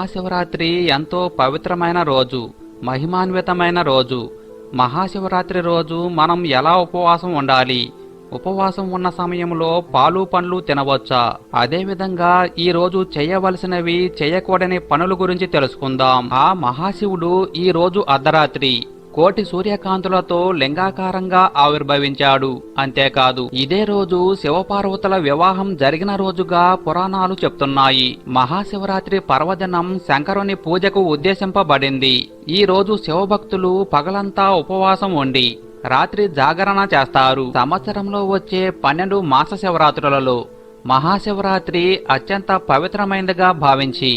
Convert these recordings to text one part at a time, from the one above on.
మహాశివరాత్రి ఎంతో పవిత్రమైన రోజు మహిమాన్వితమైన రోజు. మహాశివరాత్రి రోజు మనం ఎలా ఉపవాసం ఉండాలి? ఉపవాసం ఉన్న సమయంలో పాలు పండ్లు తినవచ్చా? అదేవిధంగా ఈ రోజు చేయవలసినవి చేయకూడని పనుల గురించి తెలుసుకుందాం. ఆ మహాశివుడు ఈ రోజు అర్ధరాత్రి. కోటి సూర్యకాంతులతో లింగాకారంగా ఆవిర్భవించాడు. అంతేకాదు ఇదే రోజు శివపార్వతుల వివాహం జరిగిన రోజుగా పురాణాలు చెప్తున్నాయి. మహాశివరాత్రి పర్వదినం శంకరుని పూజకు ఉద్దేశింపబడింది. ఈ రోజు శివభక్తులు పగలంతా ఉపవాసం ఉండి రాత్రి జాగరణ చేస్తారు. సంవత్సరంలో వచ్చే పన్నెండు మాస శివరాత్రులలో మహాశివరాత్రి అత్యంత పవిత్రమైనదిగా భావించి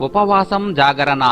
ఉపవాసం జాగరణ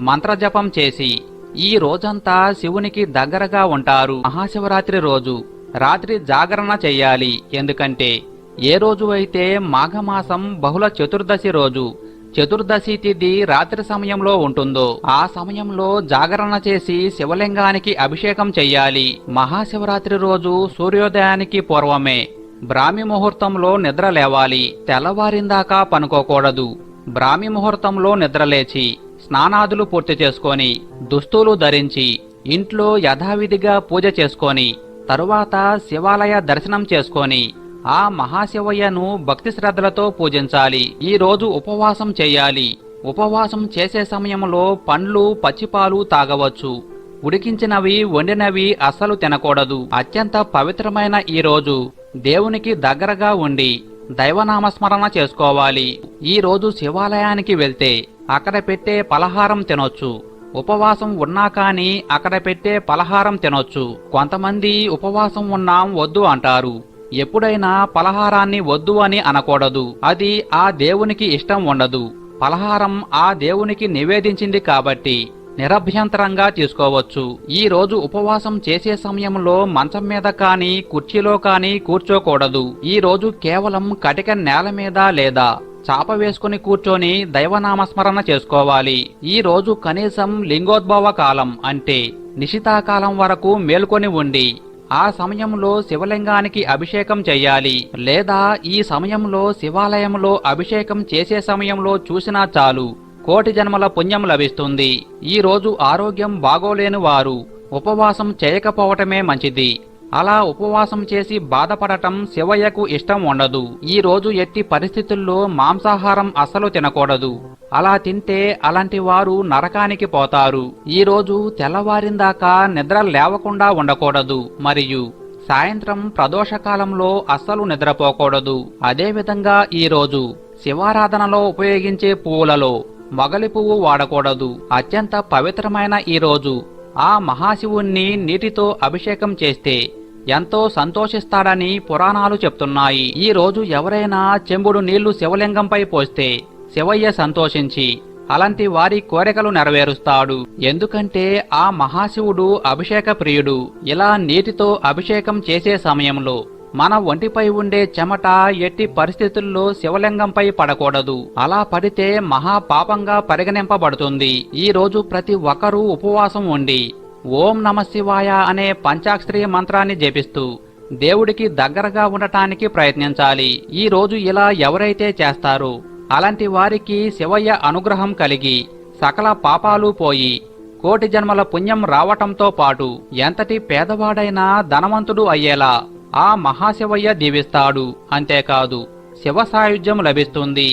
మంత్రజపం చేసి ఈ రోజంతా శివునికి దగ్గరగా ఉంటారు మహాశివరాత్రి రోజు. రాత్రి జాగరణ చెయ్యాలి ఎందుకంటే ఏ రోజు అయితే మాఘమాసం బహుళ చతుర్దశి రోజు చతుర్దశి తిథి రాత్రి సమయంలో ఉంటుందో ఆ సమయంలో జాగరణ చేసి శివలింగానికి అభిషేకం చెయ్యాలి. మహాశివరాత్రి రోజు సూర్యోదయానికి పూర్వమే బ్రాహ్మి ముహూర్తంలో నిద్ర లేవాలి. తెల్లవారిందాకా పనుకోకూడదు. బ్రాహ్మి ముహూర్తంలో నిద్రలేచి స్నానాదులు పూర్తి చేసుకొని దుస్తులు ధరించి ఇంట్లో యథావిధిగా పూజ చేసుకొని తరువాత శివాలయ దర్శనం చేసుకొని ఆ మహాశివయ్యను భక్తి శ్రద్ధలతో పూజించాలి. ఈ రోజు ఉపవాసం చేయాలి. ఉపవాసం చేసే సమయంలో పండ్లు పచ్చిపాలు తాగవచ్చు. ఉడికించినవి వండినవి అస్సలు తినకూడదు. అత్యంత పవిత్రమైన ఈ రోజు. దేవునికి దగ్గరగా ఉండి దైవనామస్మరణ చేసుకోవాలి. ఈ రోజు శివాలయానికి వెళ్తే అక్కడ పెట్టే పలహారం తినొచ్చు. ఉపవాసం ఉన్నా కానీ అక్కడ పెట్టే పలహారం తినొచ్చు. కొంతమంది ఉపవాసం ఉన్నాం వద్దు అంటారు. ఎప్పుడైనా పలహారాన్ని వద్దు అని అనకూడదు. అది ఆ దేవునికి ఇష్టం ఉండదు. పలహారం ఆ దేవునికి నివేదించింది కాబట్టి నిరభ్యంతరంగా తీసుకోవచ్చు. ఈ రోజు ఉపవాసం చేసే సమయంలో మంచం మీద కానీ కుర్చీలో కానీ కూర్చోకూడదు. ఈ రోజు కేవలం కటిక నేల మీద లేదా చాప వేసుకుని కూర్చొని దైవనామస్మరణ చేసుకోవాలి. ఈ రోజు కనీసం లింగోద్భవ కాలం అంటే నిశితాకాలం వరకు మేల్కొని ఉండి ఆ సమయంలో శివలింగానికి అభిషేకం చెయ్యాలి. లేదా ఈ సమయంలో శివాలయంలో అభిషేకం చేసే సమయంలో చూసినా చాలు కోటి జన్మల పుణ్యం లభిస్తుంది. ఈ రోజు ఆరోగ్యం బాగోలేని వారు ఉపవాసం చేయకపోవటమే మంచిది. అలా ఉపవాసం చేసి బాధపడటం శివయ్యకు ఇష్టం ఉండదు. ఈ రోజు ఎట్టి పరిస్థితుల్లో మాంసాహారం అస్సలు తినకూడదు. అలా తింటే అలాంటి వారు నరకానికి పోతారు. ఈ రోజు తెల్లవారిందాకా నిద్ర లేవకుండా ఉండకూడదు. మరియు సాయంత్రం ప్రదోషకాలంలో అస్సలు నిద్రపోకూడదు. అదేవిధంగా ఈ రోజు శివారాధనలో ఉపయోగించే పువ్వులలో మొగలి పువ్వు వాడకూడదు. అత్యంత పవిత్రమైన ఈ రోజు ఆ మహాశివుణ్ణి నీటితో అభిషేకం చేస్తే ఎంతో సంతోషిస్తాడని పురాణాలు చెప్తున్నాయి. ఈ రోజు ఎవరైనా చెంబుడు నీళ్ళు శివలింగంపై పోస్తే శివయ్య సంతోషించి అలాంటి వారి కోరికలు నెరవేరుస్తాడు. ఎందుకంటే ఆ మహాశివుడు అభిషేక ప్రియుడు. ఇలా నీటితో అభిషేకం చేసే సమయంలో మన ఒంటిపై ఉండే చెమట ఎట్టి పరిస్థితుల్లో శివలింగంపై పడకూడదు. అలా పడితే మహా పాపంగా పరిగణింపబడుతుంది. ఈ రోజు ప్రతి ఒక్కరూ ఉపవాసం ఉండి ఓం నమ శివాయ అనే పంచాక్షరి మంత్రాన్ని జపిస్తూ దేవుడికి దగ్గరగా ఉండటానికి ప్రయత్నించాలి. ఈ రోజు ఇలా ఎవరైతే చేస్తారో అలాంటి వారికి శివయ్య అనుగ్రహం కలిగి సకల పాపాలు పోయి కోటి జన్మల పుణ్యం రావటంతో పాటు ఎంతటి పేదవాడైనా ధనవంతుడు అయ్యేలా ఆ మహాశివయ్య దీవిస్తాడు. అంతేకాదు శివ సాయుధ్యం లభిస్తుంది.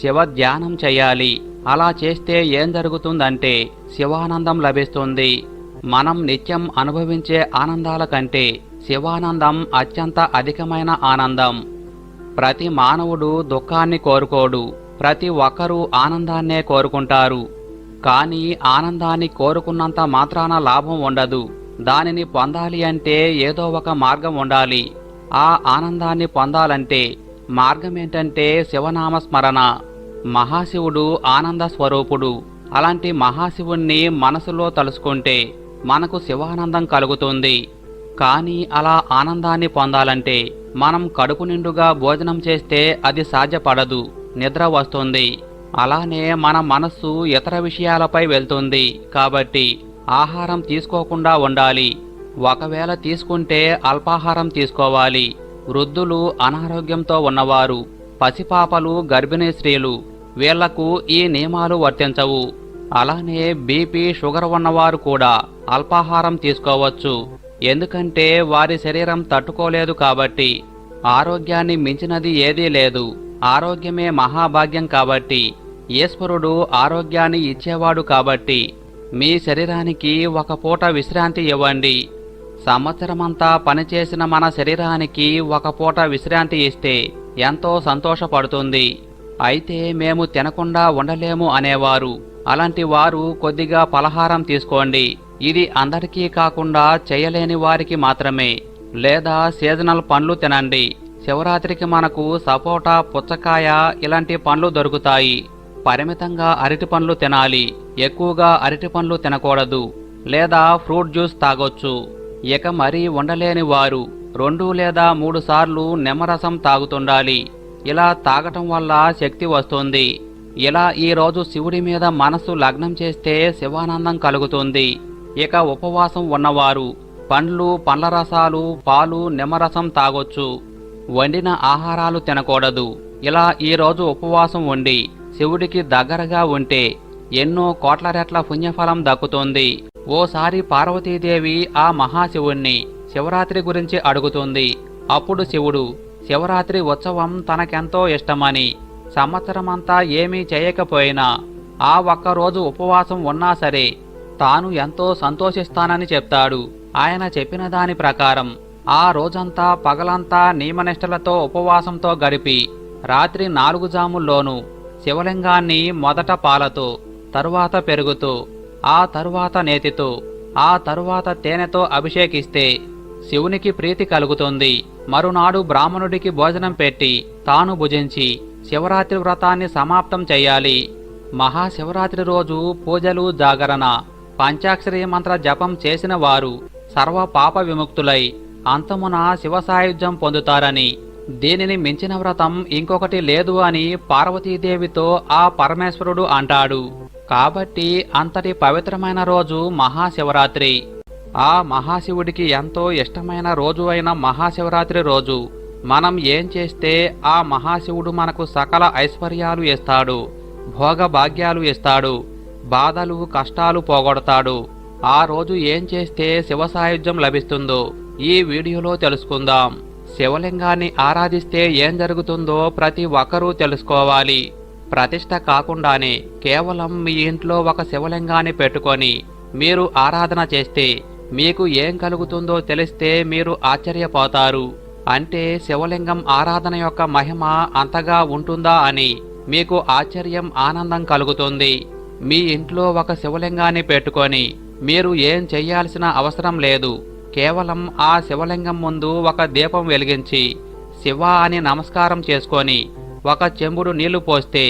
శివ ధ్యానం చేయాలి. అలా చేస్తే ఏం జరుగుతుందంటే శివానందం లభిస్తుంది. మనం నిత్యం అనుభవించే ఆనందాల కంటే శివానందం అత్యంత అధికమైన ఆనందం. ప్రతి మానవుడు దుఃఖాన్ని కోరుకోడు ప్రతి ఒక్కరూ ఆనందాన్నే కోరుకుంటారు. కానీ ఆనందాన్ని కోరుకున్నంత మాత్రాన లాభం ఉండదు దానిని పొందాలి అంటే ఏదో ఒక మార్గం ఉండాలి. ఆ ఆనందాన్ని పొందాలంటే మార్గం ఏంటంటే శివనామ స్మరణ మహాశివుడు ఆనంద స్వరూపుడు అలాంటి మహాశివుణ్ణి మనసులో తలుసుకుంటే మనకు శివానందం కలుగుతుంది. కానీ అలా ఆనందాన్ని పొందాలంటే మనం కడుపు నిండుగా భోజనం చేస్తే అది సాధ్యపడదు నిద్ర వస్తుంది. అలానే మన మనస్సు ఇతర విషయాలపై వెళ్తుంది కాబట్టి ఆహారం తీసుకోకుండా ఉండాలి. ఒకవేళ తీసుకుంటే అల్పాహారం తీసుకోవాలి. వృద్ధులు అనారోగ్యంతో ఉన్నవారు పసిపాపలు గర్భిణీ స్త్రీలు వీళ్ళకు ఈ నియమాలు వర్తించవు. అలానే బీపీ షుగర్ ఉన్నవారు కూడా అల్పాహారం తీసుకోవచ్చు. ఎందుకంటే వారి శరీరం తట్టుకోలేదు కాబట్టి ఆరోగ్యాన్ని మించినది ఏదీ లేదు. ఆరోగ్యమే మహాభాగ్యం కాబట్టి ఈశ్వరుడు ఆరోగ్యాన్ని ఇచ్చేవాడు కాబట్టి మీ శరీరానికి ఒక పూట విశ్రాంతి ఇవ్వండి. సంవత్సరమంతా పనిచేసిన మన శరీరానికి ఒక పూట విశ్రాంతి ఇస్తే ఎంతో సంతోషపడుతుంది. అయితే మేము తినకుండా ఉండలేము అనేవారు. అలాంటి వారు కొద్దిగా పలహారం తీసుకోండి. ఇది అందరికీ కాకుండా చేయలేని వారికి మాత్రమే. లేదా సీజనల్ పండ్లు తినండి. శివరాత్రికి మనకు సపోటా పుచ్చకాయ ఇలాంటి పండ్లు దొరుకుతాయి. పరిమితంగా అరటి పండ్లు తినాలి. ఎక్కువగా అరటి పండ్లు తినకూడదు. లేదా ఫ్రూట్ జ్యూస్ తాగొచ్చు. ఇక మరీ ఉండలేని వారు రెండు లేదా మూడు సార్లు నిమ్మరసం తాగుతుండాలి. ఇలా తాగటం వల్ల శక్తి వస్తుంది. ఇలా ఈ రోజు శివుడి మీద మనసు లగ్నం చేస్తే శివానందం కలుగుతుంది. ఇక ఉపవాసం ఉన్నవారు పండ్లు పండ్ల రసాలు పాలు నిమ్మరసం తాగొచ్చు. వండిన ఆహారాలు తినకూడదు. ఇలా ఈ రోజు ఉపవాసం ఉండి శివుడికి దగ్గరగా ఉంటే ఎన్నో కోట్ల రెట్ల పుణ్యఫలం దక్కుతుంది. ఓసారి పార్వతీదేవి ఆ మహాశివుణ్ణి శివరాత్రి గురించి అడుగుతుంది. అప్పుడు శివుడు శివరాత్రి ఉత్సవం తనకెంతో ఇష్టమని సంవత్సరమంతా ఏమీ చేయకపోయినా ఆ ఒక్కరోజు ఉపవాసం ఉన్నా సరే తాను ఎంతో సంతోషిస్తానని చెప్తాడు. ఆయన చెప్పిన దాని ప్రకారం ఆ రోజంతా పగలంతా నియమనిష్టలతో ఉపవాసంతో గడిపి రాత్రి నాలుగు జాముల్లోనూ శివలింగాన్ని మొదట పాలతో తరువాత పెరుగుతూ ఆ తరువాత నేతితో ఆ తరువాత తేనెతో అభిషేకిస్తే శివునికి ప్రీతి కలుగుతుంది. మరునాడు బ్రాహ్మణుడికి భోజనం పెట్టి తాను భుజించి శివరాత్రి వ్రతాన్ని సమాప్తం చేయాలి. మహాశివరాత్రి రోజు పూజలు జాగరణ పంచాక్షరి మంత్ర జపం చేసిన వారు సర్వ పాప విముక్తులై అంతమున శివ సాయుధ్యం పొందుతారని దీనిని మించిన వ్రతం ఇంకొకటి లేదు అని పార్వతీదేవితో ఆ పరమేశ్వరుడు అంటాడు. కాబట్టి అంతటి పవిత్రమైన రోజు మహాశివరాత్రి. ఆ మహాశివుడికి ఎంతో ఇష్టమైన రోజు అయిన మహాశివరాత్రి రోజు. మనం ఏం చేస్తే ఆ మహాశివుడు మనకు సకల ఐశ్వర్యాలు ఇస్తాడు భోగభాగ్యాలు ఇస్తాడు బాధలు కష్టాలు పోగొడతాడు. ఆ రోజు ఏం చేస్తే శివ సాయుధ్యం లభిస్తుందో ఈ వీడియోలో తెలుసుకుందాం. శివలింగాన్ని ఆరాధిస్తే ఏం జరుగుతుందో ప్రతి ఒక్కరూ తెలుసుకోవాలి. ప్రతిష్ట కాకుండానే కేవలం మీ ఇంట్లో ఒక శివలింగాన్ని పెట్టుకొని మీరు ఆరాధన చేస్తే మీకు ఏం కలుగుతుందో తెలిస్తే మీరు ఆశ్చర్యపోతారు. అంటే శివలింగం ఆరాధన యొక్క మహిమ అంతగా ఉంటుందా అని మీకు ఆశ్చర్యం ఆనందం కలుగుతుంది. మీ ఇంట్లో ఒక శివలింగాన్ని పెట్టుకొని మీరు ఏం చెయ్యాల్సిన అవసరం లేదు. కేవలం ఆ శివలింగం ముందు ఒక దీపం వెలిగించి శివ అని నమస్కారం చేసుకొని ఒక చెంబుడు నీళ్ళు పోస్తే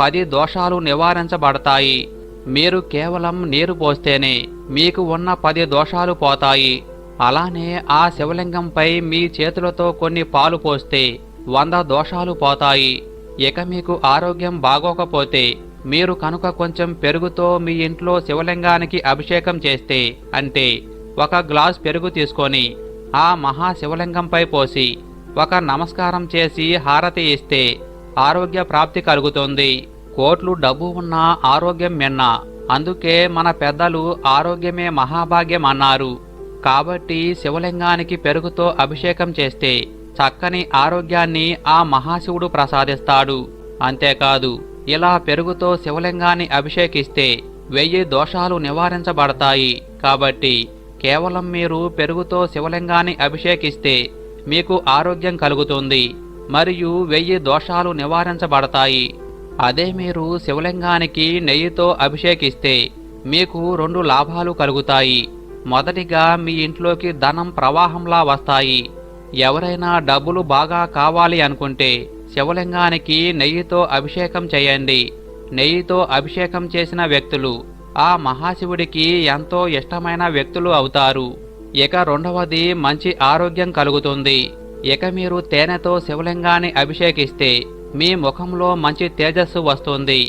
పది దోషాలు నివారించబడతాయి. మీరు కేవలం నీరు పోస్తేనే మీకు ఉన్న పది దోషాలు పోతాయి. అలానే ఆ శివలింగంపై మీ చేతులతో కొన్ని పాలు పోస్తే వంద దోషాలు పోతాయి. ఇక మీకు ఆరోగ్యం బాగోకపోతే మీరు కనుక కొంచెం పెరుగుతో మీ ఇంట్లో శివలింగానికి అభిషేకం చేస్తే అంటే ఒక గ్లాస్ పెరుగు తీసుకొని ఆ మహా శివలింగంపై పోసి ఒక నమస్కారం చేసి హారతి ఇస్తే ఆరోగ్య ప్రాప్తి కలుగుతుంది. కోట్లు డబ్బు ఉన్న ఆరోగ్యం మిన్న అందుకే మన పెద్దలు ఆరోగ్యమే మహాభాగ్యం అన్నారు. కాబట్టి శివలింగానికి పెరుగుతో అభిషేకం చేస్తే చక్కని ఆరోగ్యాన్ని ఆ మహాశివుడు ప్రసాదిస్తాడు. అంతేకాదు ఇలా పెరుగుతో శివలింగాన్ని అభిషేకిస్తే వెయ్యి దోషాలు నివారించబడతాయి. కాబట్టి కేవలం మీరు పెరుగుతో శివలింగాన్ని అభిషేకిస్తే మీకు ఆరోగ్యం కలుగుతుంది. మరియు వెయ్యి దోషాలు నివారించబడతాయి. అదే మీరు శివలింగానికి నెయ్యితో అభిషేకిస్తే మీకు రెండు లాభాలు కలుగుతాయి. మొదటిగా మీ ఇంట్లోకి ధనం ప్రవాహంలా వస్తాయి. ఎవరైనా డబ్బులు బాగా కావాలి అనుకుంటే శివలింగానికి నెయ్యితో అభిషేకం చేయండి. నెయ్యితో అభిషేకం చేసిన వ్యక్తులు ఆ మహాశివుడికి ఎంతో ఇష్టమైన వ్యక్తులు అవుతారు. ఇక రెండవది మంచి ఆరోగ్యం కలుగుతుంది. ఇక మీరు తేనెతో శివలింగాన్ని అభిషేకిస్తే మీ ముఖంలో మంచి తేజస్సు వస్తుంది.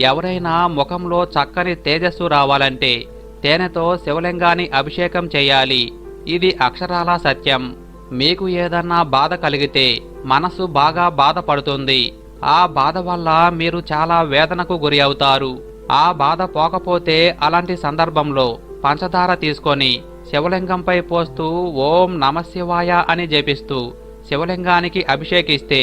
ఎవరైనా ముఖంలో చక్కని తేజస్సు రావాలంటే తేనెతో శివలింగాన్ని అభిషేకం చేయాలి. ఇది అక్షరాల సత్యం. మీకు ఏదన్నా బాధ కలిగితే మనసు బాగా బాధపడుతుంది. ఆ బాధ వల్ల మీరు చాలా వేదనకు గురి అవుతారు. ఆ బాధ పోకపోతే అలాంటి సందర్భంలో పంచదార తీసుకొని శివలింగంపై పోస్తూ ఓం నమశివాయ అని జపిస్తూ శివలింగానికి అభిషేకిస్తే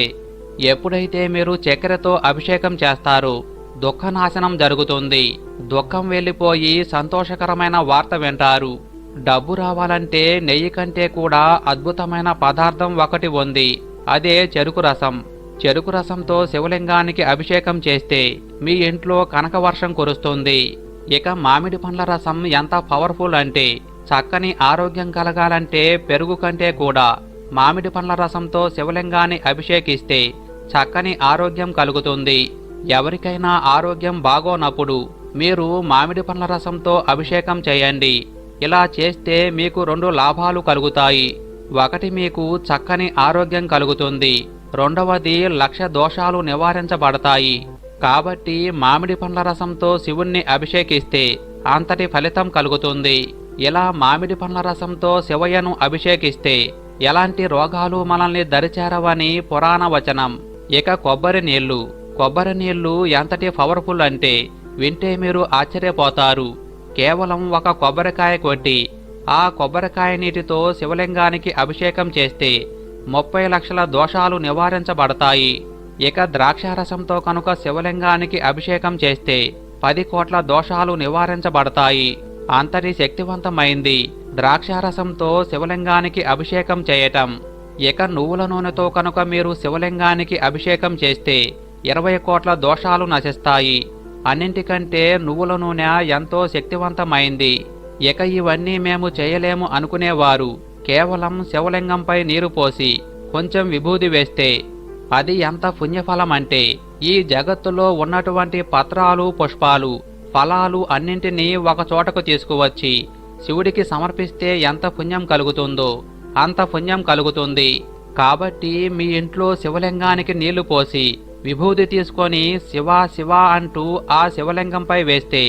ఎప్పుడైతే మీరు చక్కెరతో అభిషేకం చేస్తారు దుఃఖనాశనం జరుగుతుంది. దుఃఖం వెళ్ళిపోయి సంతోషకరమైన వార్త వింటారు. డబ్బు రావాలంటే నెయ్యి కంటే కూడా అద్భుతమైన పదార్థం ఒకటి ఉంది. అదే చెరుకు రసం. చెరుకు రసంతో శివలింగానికి అభిషేకం చేస్తే మీ ఇంట్లో కనకవర్షం కురుస్తుంది. ఇక మామిడి పండ్ల రసం ఎంత పవర్ఫుల్ అంటే చక్కని ఆరోగ్యం కలగాలంటే పెరుగు కంటే కూడా మామిడి పండ్ల రసంతో శివలింగాన్ని అభిషేకిస్తే చక్కని ఆరోగ్యం కలుగుతుంది. ఎవరికైనా ఆరోగ్యం బాగోనప్పుడు మీరు మామిడి పండ్ల రసంతో అభిషేకం చేయండి. ఇలా చేస్తే మీకు రెండు లాభాలు కలుగుతాయి. ఒకటి మీకు చక్కని ఆరోగ్యం కలుగుతుంది. రెండవది లక్ష దోషాలు నివారించబడతాయి. కాబట్టి మామిడి పండ్ల రసంతో శివుణ్ణి అభిషేకిస్తే అంతటి ఫలితం కలుగుతుంది. ఇలా మామిడి పండ్ల రసంతో శివయ్యను అభిషేకిస్తే ఎలాంటి రోగాలు మనల్ని దరిచేరవని పురాణ వచనం. ఇక కొబ్బరి నీళ్ళు కొబ్బరి నీళ్ళు ఎంతటి పవర్ఫుల్ అంటే వింటే మీరు ఆశ్చర్యపోతారు. కేవలం ఒక కొబ్బరికాయ కొట్టి ఆ కొబ్బరికాయ నీటితో శివలింగానికి అభిషేకం చేస్తే ముప్పై లక్షల దోషాలు నివారించబడతాయి. ఇక ద్రాక్షారసంతో కనుక శివలింగానికి అభిషేకం చేస్తే పది కోట్ల దోషాలు నివారించబడతాయి. అంతటి శక్తివంతమైంది ద్రాక్షారసంతో శివలింగానికి అభిషేకం చేయటం. ఇక నువ్వుల నూనెతో కనుక మీరు శివలింగానికి అభిషేకం చేస్తే ఇరవై కోట్ల దోషాలు నశిస్తాయి. అన్నింటికంటే నువ్వుల నూనె ఎంతో శక్తివంతమైంది. ఇక ఇవన్నీ మేము చేయలేము అనుకునేవారు. కేవలం శివలింగంపై నీరు పోసి కొంచెం విభూది వేస్తే అది ఎంత పుణ్యఫలం అంటే ఈ జగత్తులో ఉన్నటువంటి పత్రాలు పుష్పాలు ఫలాలు అన్నింటినీ ఒక చోటకు తీసుకువచ్చి శివుడికి సమర్పిస్తే ఎంత పుణ్యం కలుగుతుందో అంత పుణ్యం కలుగుతుంది. కాబట్టి మీ ఇంట్లో శివలింగానికి నీళ్ళు పోసి విభూది తీసుకొని శివ శివ అంటూ ఆ శివలింగంపై వేస్తే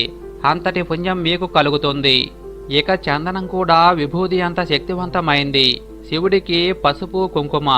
అంతటి పుణ్యం మీకు కలుగుతుంది. ఇక చందనం కూడా విభూది అంత శక్తివంతమైంది. శివుడికి పసుపు కుంకుమ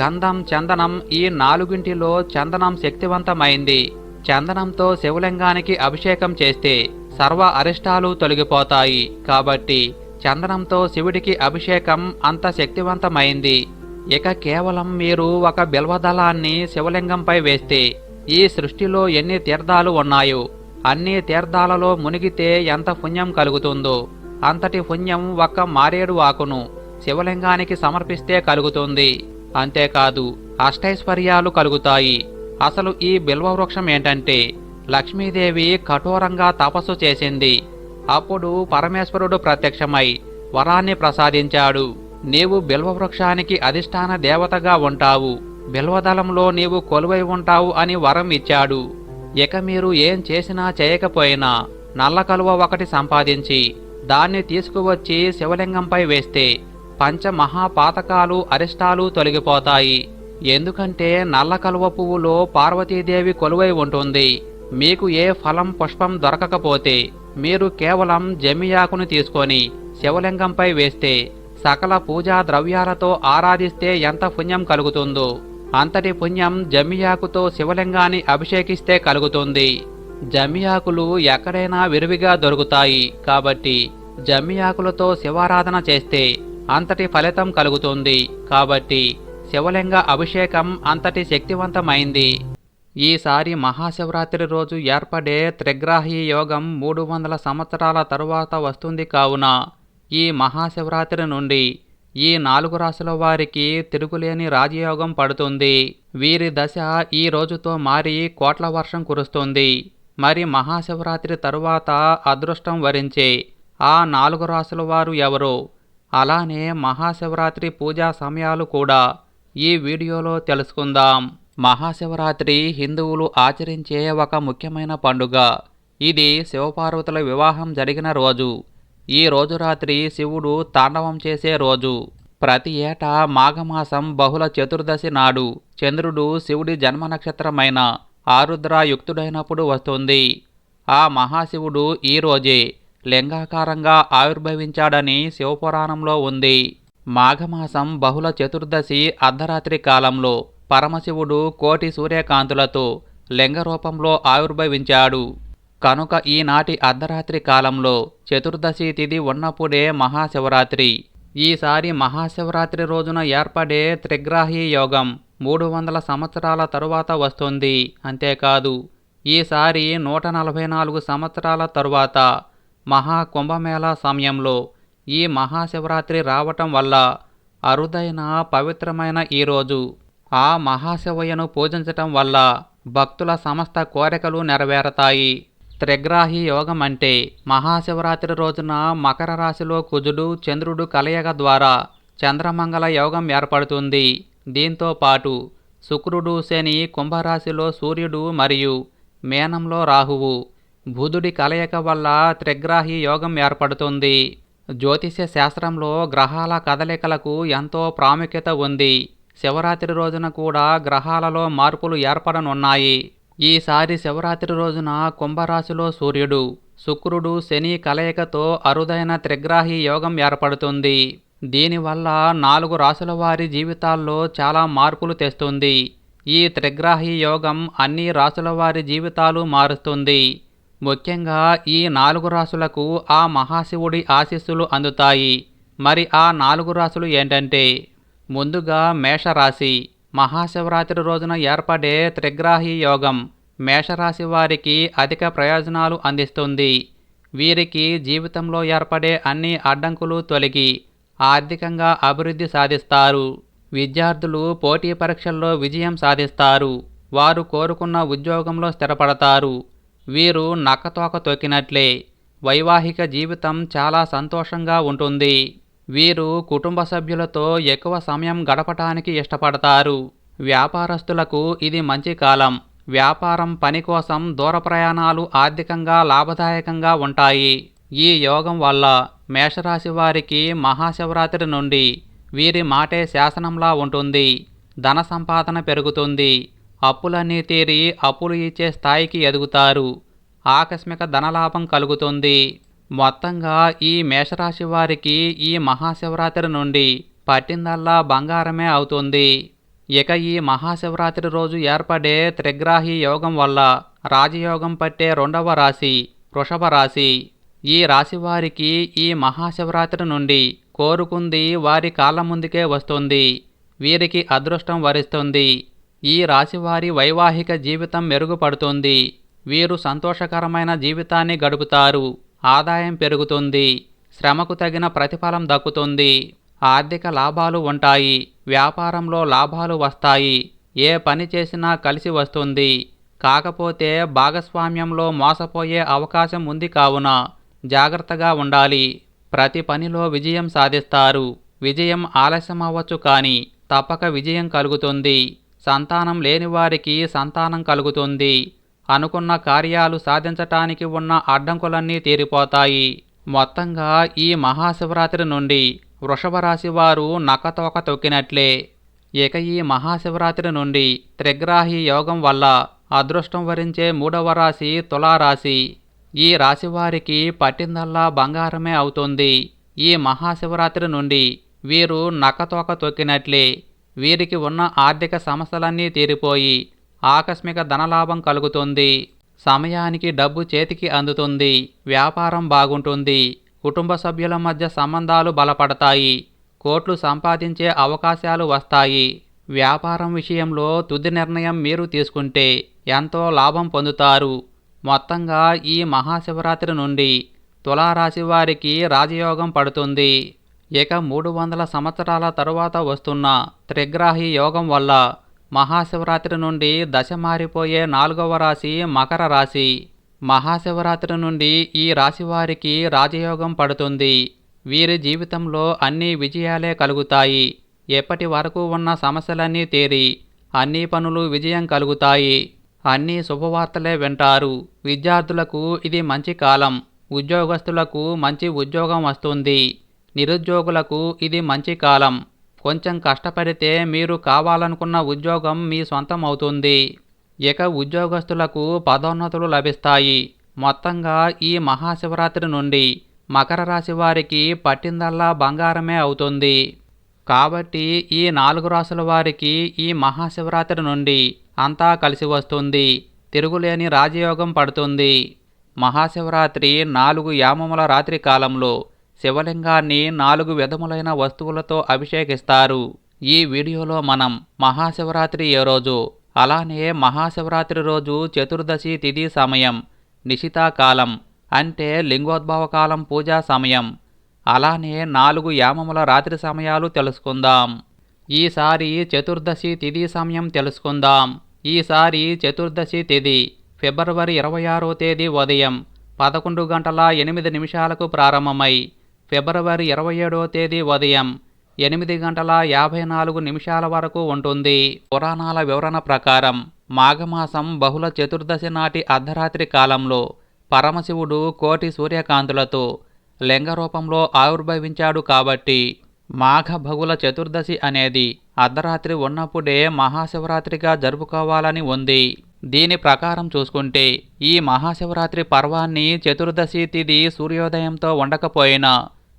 గంధం చందనం ఈ నాలుగింటిలో చందనం శక్తివంతమైంది. చందనంతో శివలింగానికి అభిషేకం చేస్తే సర్వ అరిష్టాలు తొలగిపోతాయి. కాబట్టి చందనంతో శివుడికి అభిషేకం అంత శక్తివంతమైంది. ఇక కేవలం మీరు ఒక బిల్వదళాన్ని శివలింగంపై వేస్తే ఈ సృష్టిలో ఎన్ని తీర్థాలు ఉన్నాయో అన్ని తీర్థాలలో మునిగితే ఎంత పుణ్యం కలుగుతుందో అంతటి పుణ్యం ఒక్క మారేడు ఆకును శివలింగానికి సమర్పిస్తే కలుగుతుంది. అంతేకాదు అష్టైశ్వర్యాలు కలుగుతాయి. అసలు ఈ బిల్వవృక్షం ఏంటంటే లక్ష్మీదేవి కఠోరంగా తపస్సు చేసింది. అప్పుడు పరమేశ్వరుడు ప్రత్యక్షమై వరాన్ని ప్రసాదించాడు. నీవు బిల్వవృక్షానికి అధిష్టాన దేవతగా ఉంటావు. బిల్వదళంలో నీవు కొలువై ఉంటావు అని వరం ఇచ్చాడు. ఇక మీరు ఏం చేసినా చేయకపోయినా నల్ల కలువ ఒకటి సంపాదించి దాన్ని తీసుకువచ్చి శివలింగంపై వేస్తే పంచ మహాపాతకాలు అరిష్టాలు తొలగిపోతాయి. ఎందుకంటే నల్ల కలువ పువ్వులో పార్వతీదేవి కొలువై ఉంటుంది. మీకు ఏ ఫలం పుష్పం దొరకకపోతే మీరు కేవలం జమియాకును తీసుకొని శివలింగంపై వేస్తే సకల పూజా ద్రవ్యాలతో ఆరాధిస్తే ఎంత పుణ్యం కలుగుతుందో అంతటి పుణ్యం జమియాకుతో శివలింగాన్ని అభిషేకిస్తే కలుగుతుంది. జమియాకులు ఎక్కడైనా విరివిగా దొరుకుతాయి కాబట్టి జమియాకులతో శివారాధన చేస్తే అంతటి ఫలితం కలుగుతుంది కాబట్టి శివలింగ అభిషేకం అంతటి శక్తివంతమైంది. ఈసారి మహాశివరాత్రి రోజు ఏర్పడే త్రిగ్రాహి యోగం మూడు వందల సంవత్సరాల తరువాత వస్తుంది కావున ఈ మహాశివరాత్రి నుండి ఈ నాలుగు రాశుల వారికి తిరుగులేని రాజయోగం పడుతుంది. వీరి దశ ఈ రోజుతో మారి కోట్ల వర్షం కురుస్తుంది. మరి మహాశివరాత్రి తరువాత అదృష్టం వరించే ఆ నాలుగు రాశుల వారు ఎవరు? అలానే మహాశివరాత్రి పూజా సమయాలు కూడా ఈ వీడియోలో తెలుసుకుందాం. మహాశివరాత్రి హిందువులు ఆచరించే ఒక ముఖ్యమైన పండుగ. ఇది శివపార్వతుల వివాహం జరిగిన రోజు. ఈ రోజు రాత్రి శివుడు తాండవం చేసే రోజు. ప్రతి ఏటా మాఘమాసం బహుళ చతుర్దశి నాడు చంద్రుడు శివుడి జన్మ నక్షత్రమైన ఆరుద్ర యుక్తుడైనప్పుడు వస్తుంది. ఆ మహాశివుడు ఈ రోజే లింగాకారంగా ఆవిర్భవించాడని శివపురాణంలో ఉంది. మాఘమాసం బహుళ చతుర్దశి అర్ధరాత్రి కాలంలో పరమశివుడు కోటి సూర్యకాంతులతో లింగ రూపంలో ఆవిర్భవించాడు. కనుక ఈనాటి అర్ధరాత్రి కాలంలో చతుర్దశి తిథి ఉన్నప్పుడే మహాశివరాత్రి. ఈసారి మహాశివరాత్రి రోజున ఏర్పడే త్రిగ్రాహి యోగం మూడు వందల సంవత్సరాల తరువాత వస్తుంది. అంతేకాదు ఈసారి నూట నలభై నాలుగు సంవత్సరాల తరువాత మహా కుంభమేళా సమయంలో ఈ మహాశివరాత్రి రావటం వల్ల అరుదైన పవిత్రమైన ఈరోజు ఆ మహాశివయ్యను పూజించటం వల్ల భక్తుల సమస్త కోరికలు నెరవేరతాయి. త్రిగ్రాహి యోగం అంటే మహాశివరాత్రి రోజున మకర రాశిలో కుజుడు చంద్రుడు కలయిక ద్వారా చంద్రమంగళ యోగం ఏర్పడుతుంది. దీంతో పాటు శుక్రుడు శని కుంభరాశిలో సూర్యుడు మరియు మేనంలో రాహువు. బుధుడి కలయిక వల్ల త్రిగ్రాహి యోగం ఏర్పడుతుంది. జ్యోతిష్య శాస్త్రంలో గ్రహాల కదలికలకు ఎంతో ప్రాముఖ్యత ఉంది. శివరాత్రి రోజున కూడా గ్రహాలలో మార్పులు ఏర్పడనున్నాయి. ఈసారి శివరాత్రి రోజున కుంభరాశిలో సూర్యుడు శుక్రుడు శని కలయికతో అరుదైన త్రిగ్రాహి యోగం ఏర్పడుతుంది. దీనివల్ల నాలుగు రాసుల వారి జీవితాల్లో చాలా మార్పులు తెస్తుంది. ఈ త్రిగ్రాహి యోగం అన్ని రాసుల వారి జీవితాలు మారుస్తుంది. ముఖ్యంగా ఈ నాలుగు రాసులకు ఆ మహాశివుడి ఆశీస్సులు అందుతాయి. మరి ఆ నాలుగు రాసులు ఏంటంటే ముందుగా మేషరాశి. మహాశివరాత్రి రోజున ఏర్పడే త్రిగ్రాహి యోగం మేషరాశి వారికి అధిక ప్రయోజనాలు అందిస్తుంది. వీరికి జీవితంలో ఏర్పడే అన్ని అడ్డంకులు తొలగి ఆర్థికంగా అభివృద్ధి సాధిస్తారు. విద్యార్థులు పోటీ పరీక్షల్లో విజయం సాధిస్తారు. వారు కోరుకున్న ఉద్యోగంలో స్థిరపడతారు. వీరు నక్కతోక తొక్కినట్లే. వైవాహిక జీవితం చాలా సంతోషంగా ఉంటుంది. వీరు కుటుంబ సభ్యులతో ఎక్కువ సమయం గడపటానికి ఇష్టపడతారు. వ్యాపారస్తులకు ఇది మంచి కాలం. వ్యాపారం పని కోసం దూర ప్రయాణాలు ఆర్థికంగా లాభదాయకంగా ఉంటాయి. ఈ యోగం వల్ల మేషరాశి వారికి మహాశివరాత్రి నుండి వీరి మాటే శాసనంలా ఉంటుంది. ధన సంపాదన పెరుగుతుంది. అప్పులన్నీ తీరి అప్పులు ఇచ్చే స్థాయికి ఎదుగుతారు. ఆకస్మిక ధనలాభం కలుగుతుంది. మొత్తంగా ఈ మేషరాశి వారికి ఈ మహాశివరాత్రి నుండి పట్టిందల్లా బంగారమే అవుతుంది. ఇక ఈ మహాశివరాత్రి రోజు ఏర్పడే త్రిగ్రాహి యోగం వల్ల రాజయోగం పట్టే రెండవ రాశి వృషభ రాశి. ఈ రాశి వారికి ఈ మహాశివరాత్రి నుండి కోరుకుంది వారి కాళ్ళ ముందుకే వస్తుంది. వీరికి అదృష్టం వరిస్తుంది. ఈ రాశివారి వైవాహిక జీవితం మెరుగుపడుతుంది. వీరు సంతోషకరమైన జీవితాన్ని గడుపుతారు. ఆదాయం పెరుగుతుంది శ్రమకు తగిన ప్రతిఫలం దక్కుతుంది ఆర్థిక లాభాలు ఉంటాయి వ్యాపారంలో లాభాలు వస్తాయి ఏ పని చేసినా కలిసి వస్తుంది. కాకపోతే భాగస్వామ్యంలో మోసపోయే అవకాశం ఉంది కావున జాగ్రత్తగా ఉండాలి. ప్రతి పనిలో విజయం సాధిస్తారు. విజయం ఆలస్యం అవ్వచ్చు కానీ తప్పక విజయం కలుగుతుంది. సంతానం లేని వారికి సంతానం కలుగుతుంది. అనుకున్న కార్యాలు సాధించటానికి ఉన్న అడ్డంకులన్నీ తీరిపోతాయి. మొత్తంగా ఈ మహాశివరాత్రి నుండి వృషభ రాశి వారు నక్కతోక తొక్కినట్లే. ఇక ఈ మహాశివరాత్రి నుండి త్రిగ్రాహి యోగం వల్ల అదృష్టం వరించే మూడవ రాశి తులారాశి. ఈ రాశి వారికి పట్టిందల్లా బంగారమే అవుతుంది. ఈ మహాశివరాత్రి నుండి వీరు నక్కతోక తొక్కినట్లే. వీరికి ఉన్న ఆర్థిక సమస్యలన్నీ తీరిపోయి ఆకస్మిక ధనలాభం కలుగుతుంది. సమయానికి డబ్బు చేతికి అందుతుంది. వ్యాపారం బాగుంటుంది. కుటుంబ సభ్యుల మధ్య సంబంధాలు బలపడతాయి. కోట్లు సంపాదించే అవకాశాలు వస్తాయి. వ్యాపారం విషయంలో తుది నిర్ణయం మీరు తీసుకుంటే ఎంతో లాభం పొందుతారు. మొత్తంగా ఈ మహాశివరాత్రి నుండి తులారాశి వారికి రాజయోగం పడుతుంది. ఇక మూడు వందల సంవత్సరాల తరువాత వస్తున్న త్రిగ్రాహి యోగం వల్ల మహాశివరాత్రి నుండి దశ మారిపోయే నాలుగవ రాశి మకర రాశి. మహాశివరాత్రి నుండి ఈ రాశి వారికి రాజయోగం పడుతుంది. వీరి జీవితంలో అన్ని విజయాలే కలుగుతాయి. ఎప్పటి వరకు ఉన్న సమస్యలన్నీ తీరి అన్ని పనులు విజయం కలుగుతాయి. అన్ని శుభవార్తలే వింటారు. విద్యార్థులకు ఇది మంచి కాలం. ఉద్యోగస్తులకు మంచి ఉద్యోగం వస్తుంది. నిరుద్యోగులకు ఇది మంచి కాలం. కొంచెం కష్టపడితే మీరు కావాలనుకున్న ఉద్యోగం మీ సొంతం అవుతుంది ఇక ఉద్యోగస్తులకు పదోన్నతులు లభిస్తాయి. మొత్తంగా ఈ మహాశివరాత్రి నుండి మకర రాశి వారికి పట్టిందల్లా బంగారమే అవుతుంది. కాబట్టి ఈ నాలుగు రాసుల వారికి ఈ మహాశివరాత్రి నుండి అంతా కలిసి వస్తుంది. తిరుగులేని రాజయోగం పడుతుంది. మహాశివరాత్రి నాలుగు యామముల రాత్రి కాలంలో శివలింగాన్ని నాలుగు విధములైన వస్తువులతో అభిషేకిస్తారు. ఈ వీడియోలో మనం మహాశివరాత్రి ఏ రోజు అలానే మహాశివరాత్రి రోజు చతుర్దశి తిథి సమయం నిశితాకాలం అంటే లింగోద్భవ కాలం పూజా సమయం అలానే నాలుగు యామముల రాత్రి సమయాలు తెలుసుకుందాం. ఈసారి చతుర్దశి తిథి సమయం తెలుసుకుందాం. ఈసారి చతుర్దశి తిథి ఫిబ్రవరి ఇరవై ఆరో తేదీ ఉదయం పదకొండు గంటల ఎనిమిది నిమిషాలకు ప్రారంభమై ఫిబ్రవరి ఇరవై ఏడో తేదీ ఉదయం ఎనిమిది గంటల యాభై నాలుగు నిమిషాల వరకు ఉంటుంది. పురాణాల వివరణ ప్రకారం మాఘమాసం బహుళ చతుర్దశి నాటి అర్ధరాత్రి కాలంలో పరమశివుడు కోటి సూర్యకాంతులతో లింగ రూపంలో ఆవిర్భవించాడు కాబట్టి మాఘ బహుళ చతుర్దశి అనేది అర్ధరాత్రి ఉన్నప్పుడే మహాశివరాత్రిగా జరుపుకోవాలని ఉంది. దీని ప్రకారం చూసుకుంటే ఈ మహాశివరాత్రి పర్వాన్ని చతుర్దశి తిథి సూర్యోదయంతో ఉండకపోయినా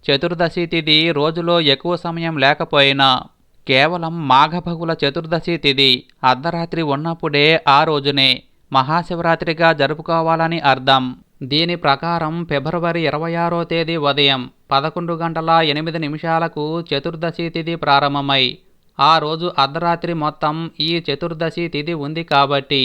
చతుర్దశి తిథి రోజులో ఎక్కువ సమయం లేకపోయినా కేవలం మాఘభగుల చతుర్దశి తిథి అర్ధరాత్రి ఉన్నప్పుడే ఆ రోజునే మహాశివరాత్రిగా జరుపుకోవాలని అర్థం. దీని ప్రకారం ఫిబ్రవరి ఇరవై ఆరో తేదీ ఉదయం పదకొండు గంటల ఎనిమిది నిమిషాలకు చతుర్దశి తిథి ప్రారంభమై ఆ రోజు అర్ధరాత్రి మొత్తం ఈ చతుర్దశి తిథి ఉంది కాబట్టి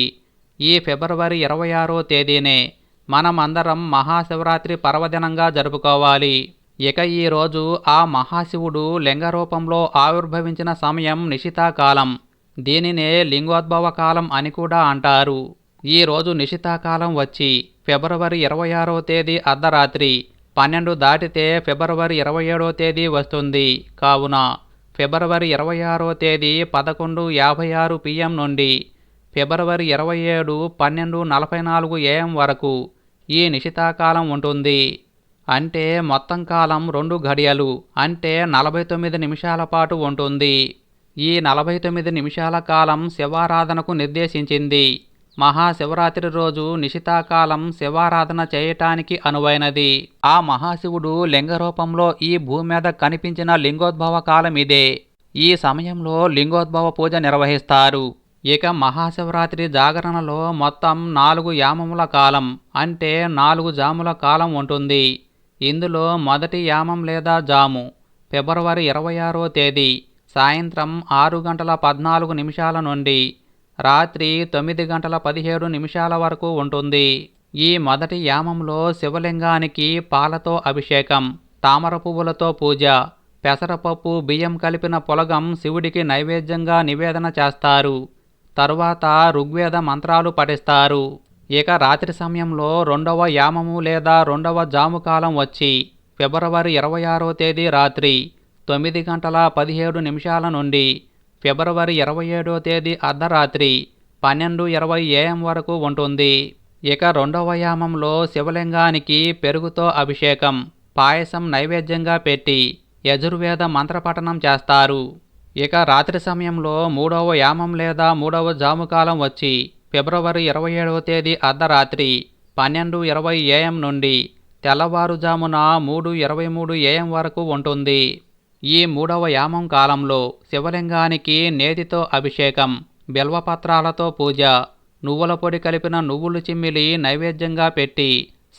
ఈ ఫిబ్రవరి ఇరవై ఆరో తేదీనే మనమందరం మహాశివరాత్రి పర్వదినంగా జరుపుకోవాలి. ఇక ఈ రోజు ఆ మహాశివుడు లింగ రూపంలో ఆవిర్భవించిన సమయం నిశితాకాలం. దీనినే లింగోద్భవ కాలం అని కూడా అంటారు. ఈ రోజు నిశితాకాలం వచ్చి ఫిబ్రవరి ఇరవై ఆరో తేదీ అర్ధరాత్రి. పన్నెండు దాటితే ఫిబ్రవరి ఇరవై ఏడో తేదీ వస్తుంది. కావున ఫిబ్రవరి ఇరవై ఆరో తేదీ పదకొండు యాభై ఆరు పిఎం నుండి ఫిబ్రవరి ఇరవై ఏడు పన్నెండు నలభై నాలుగు ఏఎం వరకు ఈ నిశితాకాలం ఉంటుంది. అంటే మొత్తం కాలం రెండు ఘడియలు అంటే నలభై తొమ్మిది నిమిషాల పాటు ఉంటుంది. ఈ నలభై తొమ్మిది నిమిషాల కాలం శివారాధనకు నిర్దేశించింది. మహాశివరాత్రి రోజు నిశితాకాలం శివారాధన చేయటానికి అనువైనది. ఆ మహాశివుడు లింగ రూపంలో ఈ భూమి మీద కనిపించిన లింగోద్భవ కాలం ఇదే. ఈ సమయంలో లింగోద్భవ పూజ నిర్వహిస్తారు. ఇక మహాశివరాత్రి జాగరణలో మొత్తం నాలుగు యామముల కాలం అంటే నాలుగు జాముల కాలం ఉంటుంది. ఇందులో మొదటి యామం లేదా జాము ఫిబ్రవరి ఇరవై ఆరో తేదీ సాయంత్రం ఆరు గంటల పద్నాలుగు నిమిషాల నుండి రాత్రి తొమ్మిది గంటల పదిహేడు నిమిషాల వరకు ఉంటుంది. ఈ మొదటి యామంలో శివలింగానికి పాలతో అభిషేకం తామర పువ్వులతో పూజ పెసరపప్పు బియ్యం కలిపిన పొలగం శివుడికి నైవేద్యంగా నివేదన చేస్తారు. తరువాత ఋగ్వేద మంత్రాలు పఠిస్తారు. ఇక రాత్రి సమయంలో రెండవ యామము లేదా రెండవ జాము కాలం వచ్చి ఫిబ్రవరి ఇరవై ఆరో తేదీ రాత్రి తొమ్మిది గంటల పదిహేడు నిమిషాల నుండి ఫిబ్రవరి ఇరవై ఏడో తేదీ అర్ధరాత్రి పన్నెండు ఇరవై ఏఎం వరకు ఉంటుంది. ఇక రెండవ యామంలో శివలింగానికి పెరుగుతో అభిషేకం పాయసం నైవేద్యంగా పెట్టి యజుర్వేద మంత్రపఠనం చేస్తారు. ఇక రాత్రి సమయంలో మూడవ యామం లేదా మూడవ జాముకాలం వచ్చి ఫిబ్రవరి ఇరవై ఏడవ తేదీ అర్ధరాత్రి పన్నెండు ఇరవై ఏఎం నుండి తెల్లవారుజామున మూడు ఇరవై మూడు ఏఎం వరకు ఉంటుంది. ఈ మూడవ యామం కాలంలో శివలింగానికి నేతితో అభిషేకం బిల్వపత్రాలతో పూజ నువ్వుల పొడి కలిపిన నువ్వులు చిమ్మిలి నైవేద్యంగా పెట్టి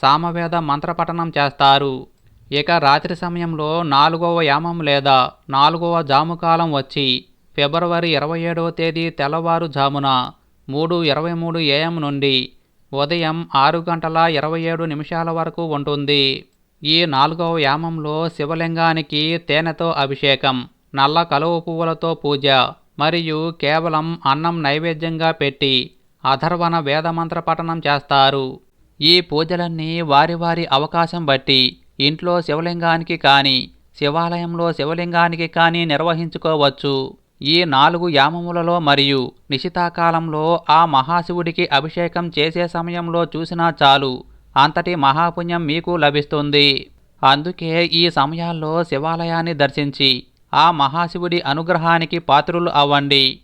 సామవేద మంత్రపఠనం చేస్తారు. ఇక రాత్రి సమయంలో నాలుగవ యామం లేదా నాలుగవ జాముకాలం వచ్చి ఫిబ్రవరి ఇరవై ఏడవ తేదీ తెల్లవారుజామున మూడు ఇరవై మూడు ఏఎం నుండి ఉదయం ఆరు గంటల ఇరవై ఏడు నిమిషాల వరకు ఉంటుంది. ఈ నాలుగవ యామంలో శివలింగానికి తేనెతో అభిషేకం నల్ల కలువ పువ్వులతో పూజ మరియు కేవలం అన్నం నైవేద్యంగా పెట్టి అధర్వణ వేదమంత్ర పఠనం చేస్తారు. ఈ పూజలన్నీ వారి వారి అవకాశం బట్టి ఇంట్లో శివలింగానికి కానీ శివాలయంలో శివలింగానికి కానీ నిర్వహించుకోవచ్చు. ఈ నాలుగు యామములలో మరియు నిశితాకాలంలో ఆ మహాశివుడికి అభిషేకం చేసే సమయంలో చూసినా చాలు. అంతటి మహాపుణ్యం మీకు లభిస్తుంది. అందుకే ఈ సమయాల్లో శివాలయాన్ని దర్శించి ఆ మహాశివుడి అనుగ్రహానికి పాత్రులు అవ్వండి.